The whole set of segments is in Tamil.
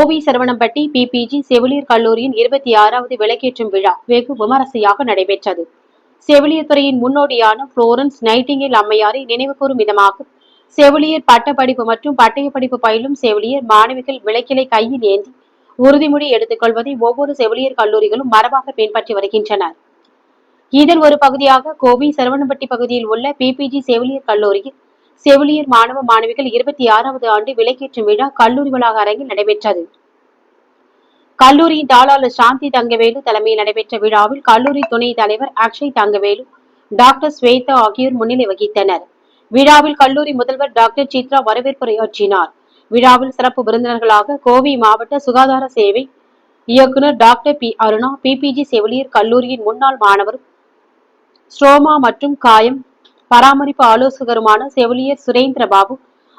கோவை சரவணம்பட்டி பிபிஜி செவிலியர் கல்லூரியின் இருபத்தி ஆறாவது விளக்கேற்றும் விழா வெகு விமரிசையாக நடைபெற்றது. செவிலியர் துறையின் முன்னோடியான புளோரன்ஸ் நைட்டிங்கேல் அம்மையாரை நினைவுகூரும் விதமாக செவிலியர் பட்டப்படிப்பு மற்றும் பட்டய படிப்பு பயிலும் செவிலியர் மாணவிகள் விளக்கிலை கையில் ஏந்தி உறுதிமொழி எடுத்துக்கொள்வதை ஒவ்வொரு செவிலியர் கல்லூரிகளும் மரபாக பின்பற்றி வருகின்றனர். இதன் ஒரு பகுதியாக கோவை சரவணம்பட்டி பகுதியில் உள்ள பிபிஜி செவிலியர் கல்லூரியில் செவிலியர் மாணவ மாணவிகள் இருபத்தி ஆறாவது ஆண்டு விலைக்கேற்றும் விழா கல்லூரி வளாக அரங்கில் நடைபெற்றது. கல்லூரியின் தாளாளர் சாந்தி தங்கவேலு தலைமையில் நடைபெற்ற விழாவில் கல்லூரி துணைத் தலைவர் அக்ஷய் தங்கவேலு டாக்டர் ஸ்வேதா ஆகியோர் முன்னிலை வகித்தனர். விழாவில் கல்லூரி முதல்வர் டாக்டர் சித்ரா வரவேற்புரையாற்றினார். விழாவில் சிறப்பு விருந்தினர்களாக கோவை மாவட்ட சுகாதார சேவை இயக்குநர் டாக்டர் பி. அருணா பிபிஜி செவிலியர் கல்லூரியின் முன்னாள் மாணவரும் ஸ்ட்ரோமா மற்றும் காயம் பராமரிப்பு ஆலோசகருமான செவிலியர் சுரேந்திர பாபு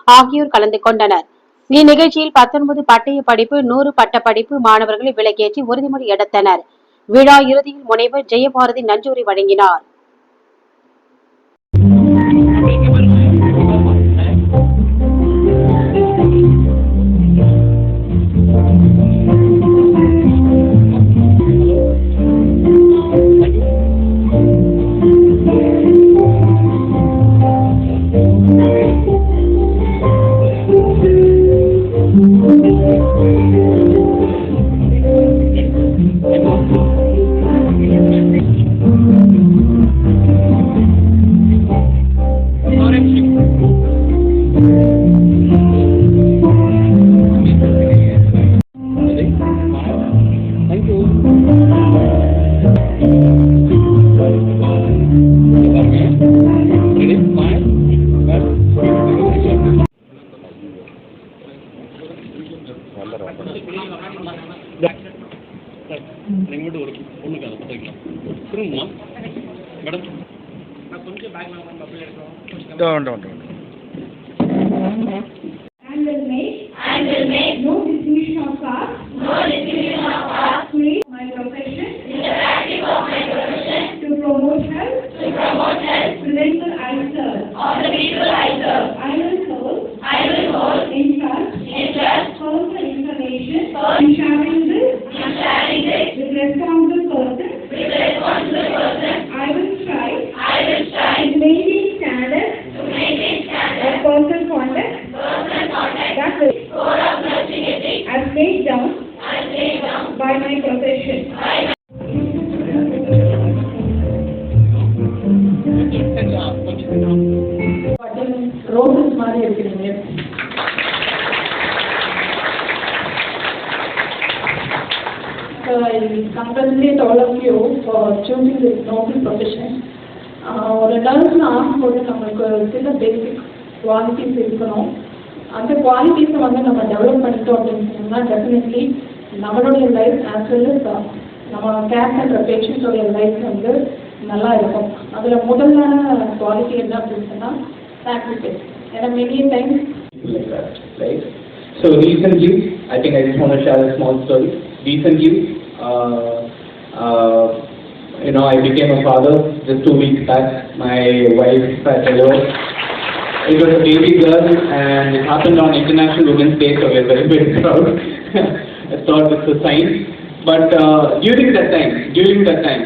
ஆகியோர் கலந்து கொண்டனர். இந்நிகழ்ச்சியில் பத்தொன்பது பட்டய படிப்பு நூறு பட்டப்படிப்பு மாணவர்களை விலக்கேற்றி உறுதிமொழி எடுத்தனர். விழா இறுதியில் முனைவர் ஜெயபாரதி நஞ்சூரி வழங்கினார். நீங்கள் மட்டும் ஒரு பொண்ணுக்கு அதை பற்ற வைக்கலாம். திரும்பமா மேடம் கொஞ்சம் பேக்லாம் அப்படியே எடுக்கிறோம் by my profession. ரோசஸ் மாதிரி இருக்கிறீங்க So I congratulate all of you for choosing this noble profession. ஆஹ் ஒரு நர்ஸ்னு ஆகும்போது நம்மளுக்கு சில பேசிக் குவாலிட்டிஸ் இருக்கணும் அந்த குவாலிட்டிஸை வந்து நம்ம டெவலப் பண்ணிட்டோம் அப்படின்னு சொன்னோம்னா டெஃபினெட்லி நம்மளுடைய லைஃப் ஆஸ் வெல் as நம்ம கேர் பண்ணுற பேஷண்ட்ஸோடைய லைஃப் வந்து நல்லா இருக்கும் அதில் முதல்ல குவாலிட்டி என்ன அப்படின்னு சொன்னால் சாக்ரிஃபைஸ் ஏன்னா many times like that, right? So recently, I think I just want to share a small story. Recently, uh, uh, you know, I became a father just two weeks back. My wife had delivered. It was a baby girl, and it happened on International Women's Day, so we're very, very proud. I thought it's a sign. But uh, during that time, during that time,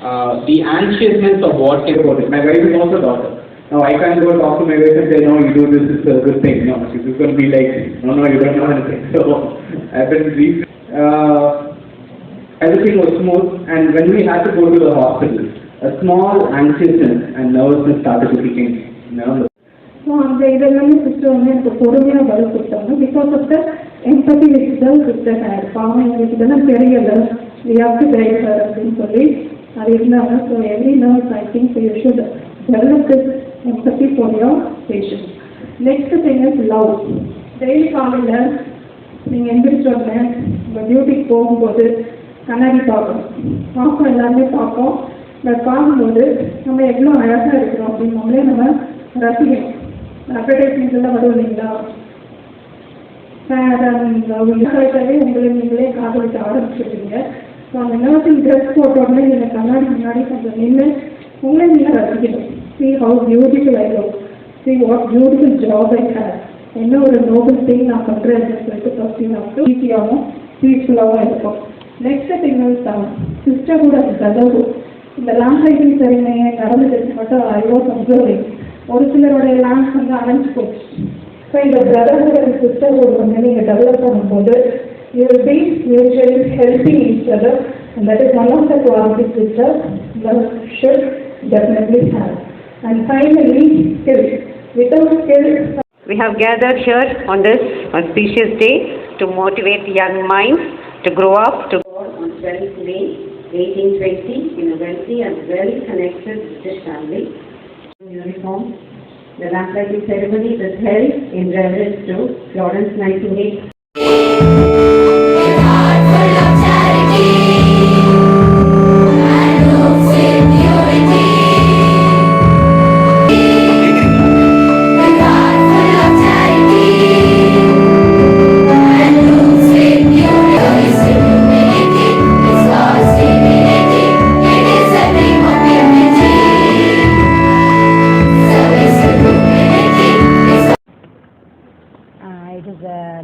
uh, the anxiousness of what came about it. My wife is also a doctor. Now I can't go talk to my wife and say, no, you do this, it's a good thing. No, she's going to be like, no, no, you don't know anything. So I've been brief. Uh, everything was smooth, and when we had to go to the hospital, a small anxiousness and nervousness started to kick in. You know, so அந்த இதெல்லாமே சிஸ்டர் வந்து எனக்கு பொறுமையாக பதில் கொடுத்தாங்க பிகாஸ் ஆஃப் த எம்பத்தி வச்சு தான் சிஸ்டர் ஹேர் பாவம் எங்களுக்கு இதெல்லாம் தெரியல we have to guide her அப்படின்னு சொல்லி அது இருந்தாங்க so every nurse I think you should develop this empathy for your patient next thing is love daily காலையில் நீங்கள் எந்திரிச்ச உடனே உங்கள் டியூட்டிக்கு போகும்போது கண்ணாடி பார்க்கணும். பார்ப்போம் எல்லாருமே பார்ப்போம். பட் பார்க்கும்போது நம்ம எவ்வளோ அழகாக இருக்கிறோம் அப்படின்னு நம்மளே நம்ம ரசிக்கணும். அட்வர்டைஸ்மெண்ட்லாம் வருவோம் வரும் இல்லைங்களா? உங்களை நீங்களே காதலிக்க ஆரம்பிச்சிருக்கீங்க. ஸோ அந்த நர்சிங் ட்ரெஸ் போட்ட உடனே நீங்கள் கண்ணாடி முன்னாடி கொஞ்சம் நின்று உங்களை நீங்கள் ரசிக்கணும். See how beautiful I look see what beautiful job I have என்ன ஒரு நோபல் திங் நான் பண்ணுறேன் அப்படின்னு சொல்லிட்டு ஃபர்ஸ்ட் நமக்கு ஈஸியாகவும் பீஸ்ஃபுல்லாகவும் இருக்கும் நெக்ஸ்ட் திங் தான் சிஸ்டர் கூட கதவு இந்த லாங்குவேஜ் சரிமையை நடந்துட்டு மட்டும் ஐ வாஸ் அப்சர்விங் ஒரு சிலருடைய லேங்ஸ் வந்து அணைஞ்சு போச்சு. ஸோ இந்த a developer and you will be mutually helping each other and that is one of the qualities which a love should definitely have. And finally, skills. Without skills, we have gathered here on this auspicious day to motivate young minds to grow up to God on 12th May 1820 in a wealthy and well connected British family uniform the lamplighting ceremony was held in reverence to Florence Nightingale.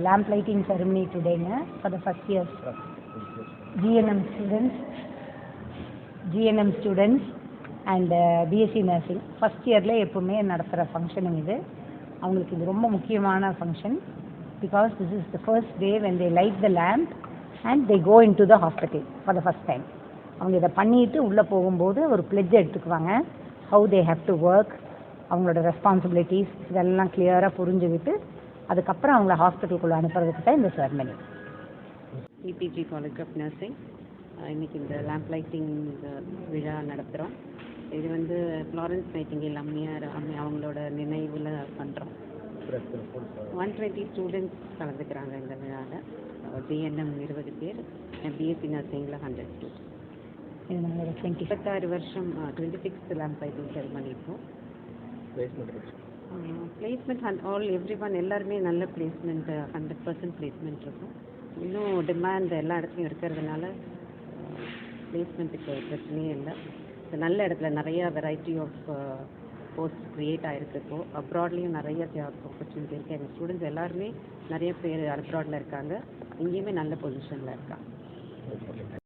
Lamp lighting ceremony டுடேங்க for the first for GNM students GNM students students, BSc nursing first இயரில் எப்போவுமே நடத்துகிற ஃபங்க்ஷனுங்க இது. அவங்களுக்கு இது ரொம்ப முக்கியமான function because this is the first day when they light the lamp and they go in to the hospital for the first time அவங்க இதை பண்ணிட்டு உள்ளே போகும்போது ஒரு பிளெட்ஜ் எடுத்துக்குவாங்க. How they have to work அவங்களோட ரெஸ்பான்சிபிலிட்டிஸ் இதெல்லாம் கிளியராக புரிஞ்சுக்கிட்டு அதுக்கப்புறம் அவங்கள ஹாஸ்பிட்டலுக்குள்ளே அனுப்புறதுக்கு தான் இந்த ceremony College of Nursing. Uh, இன்னைக்கு இந்த லேம்ப் லைட்டிங் விழா நடத்துகிறோம் இது வந்து ஃப்ளாரன்ஸ் நைட்டிங்கேல் அம்மையார் அம்மை அவங்களோட நினைவில் பண்ணுறோம் ஒன் டுவெண்ட்டி ஸ்டூடெண்ட்ஸ் கலந்துக்கிறாங்க இந்த விழாவில் ஜிஎன்எம் இருபது பேர் பிஎஸ்சி நர்சிங்கில் ஹண்ட்ரட் ஸ்டூடெண்ட்ஸ் இது நம்மளோட டுவெண்ட்டி இருபத்தாறு வருஷம் twenty sixth lamp lighting ceremony இப்போ. Placement and all every one எல்லாருமே நல்ல பிளேஸ்மெண்ட்டு ஹண்ட்ரட் பர்சன்ட் பிளேஸ்மெண்ட் இருக்கும். இன்னும் டிமாண்ட் எல்லா இடத்துலையும் இருக்கிறதுனால uh, பிளேஸ்மெண்ட்டுக்கு பிரச்சனையே இல்லை. நல்ல இடத்துல நிறையா வெரைட்டி ஆஃப் போஸ்ட் க்ரியேட் ஆகிருக்கு இப்போ. அப்ராட்லேயும் நிறைய ஜாப் ஆப்பர்ச்சுனிட்டி இருக்குது எங்கள் ஸ்டூடெண்ட்ஸ் எல்லாருமே நிறைய பேர் அப்ராடில் இருக்காங்க. இங்கேயுமே நல்ல பொசிஷனில் இருக்காங்க.